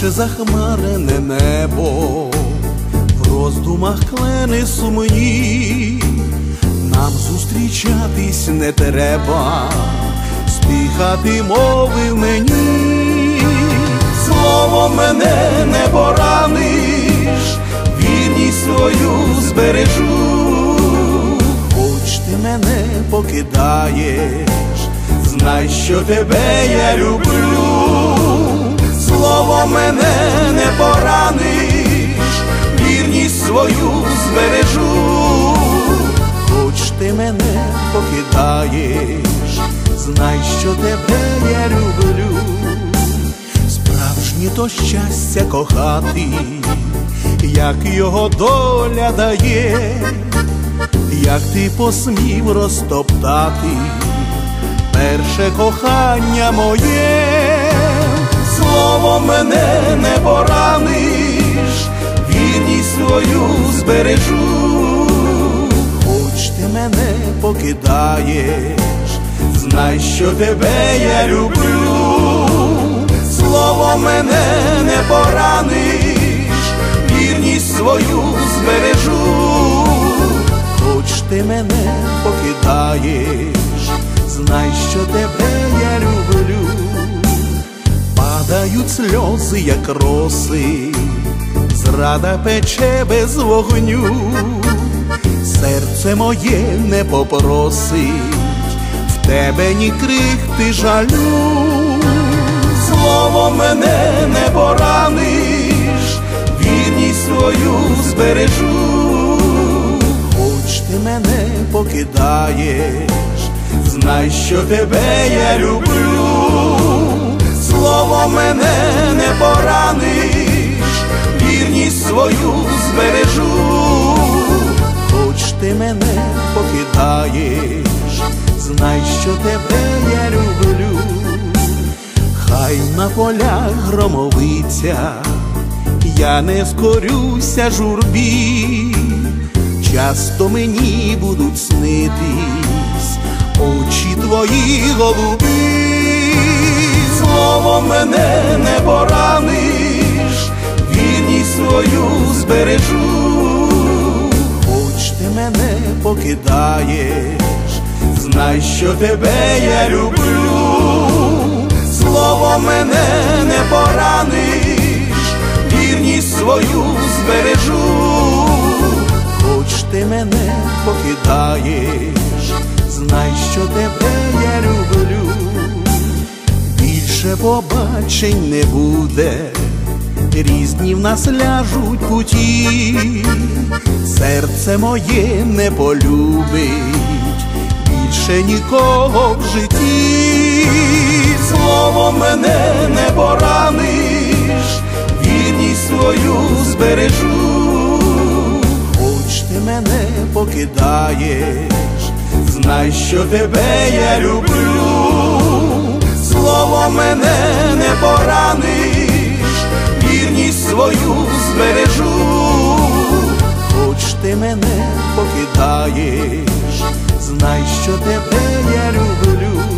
наче захмарене небо, в роздумах клени сумні, нам зустрічатись не треба, стихати мовив мені, слово мене не пораниш, вірність свою збережу, хоч ти мене покидаєш, знай, що тебе я люблю слово мене не пораниш, вірність свою збережу, хоч ти мене покидаєш, знай, що тебе я люблю, справжнє то щастя кохати, як його доля дає, як ти посмів розтоптати перше кохання моє мене не пораниш, вірність свою збережу, хоч ти мене покидаєш, знай, що тебе я люблю, слово мене не пораниш, вірність свою збережу, хоч ти мене покидаєш, знай, що тебе сльози, як роси, зрада пече без вогню, серце моє не попросить, в тебе ні крихти жалю, слово мене не пораниш, вірність свою збережу, хоч ти мене покидаєш, знай, що тебе я люблю слово мене не пораниш, вірність свою збережу, хоч ти мене покидаєш, знай, що тебе я люблю, хай на полях громовиця, я не скорюся журбі, часто мені будуть снитись очі твої голубі слово мене не пораниш, вірність свою збережу, хоч ти мене покидаєш, знай, що тебе я люблю, слово мене не пораниш, вірність свою збережу, хоч ти мене покидаєш, знай, що тебе я люблю більше побачень не буде, різні в нас ляжуть путі, серце моє не полюбить, більше нікого в житті, слово мене не пораниш, вірність свою збережу, хоч ти мене покидаєш, знай, що тебе я люблю мене не пораниш, вірність свою збережу, хоч ти мене покидаєш, знай, що тебе я люблю.